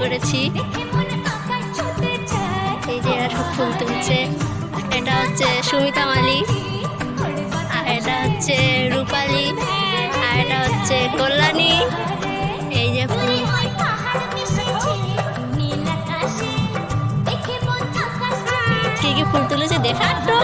করেছি। এই যে এরা সব ফুল তুলছে। এটা হচ্ছে সুমিতা মালি, আর এটা হচ্ছে রূপালি, আর এটা হচ্ছে কল্যাণী। এই যে ফুল। কি কি ফুল তুলেছে? দেখা তো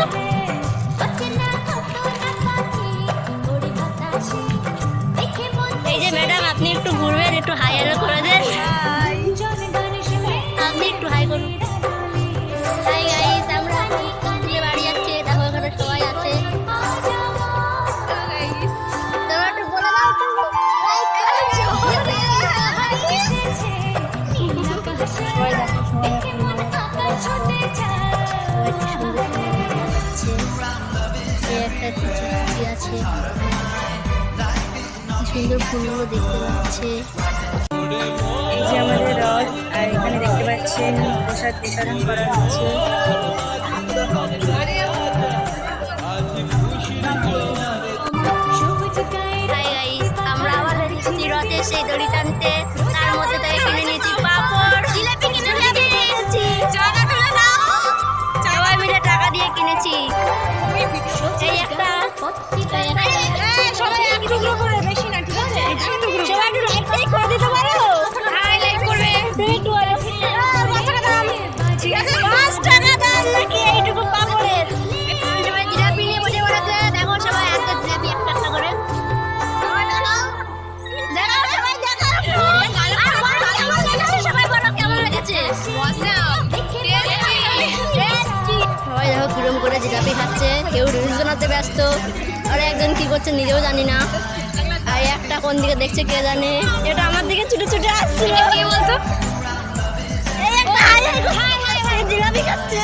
একটা চিঠি আছে। সুন্দর ফুলগুলো দেখতে পাচ্ছে। এই যে আমাদের রথ আর এখানে দেখতে পাচ্ছেন প্রসাদ বিতরণ করা হচ্ছে। আমরা আবার এসেছি রথের সেই দড়ি টানতে তার মধ্যে থেকে কিনে নিয়েছি পাপড়। জিলাপি কিনে নিয়েছি সবাই মিলে টাকা দিয়ে কিনেছি। এই একটা বানাতে ব্যস্ত। আর একজন কি করছে নিজেও জানি না। আর একটা কোন দিকে দেখছে কে জানে। এটা আমার দিকে ছুটে ছুটে আসছে। কি বলতো? জিলাপি খাচ্ছে।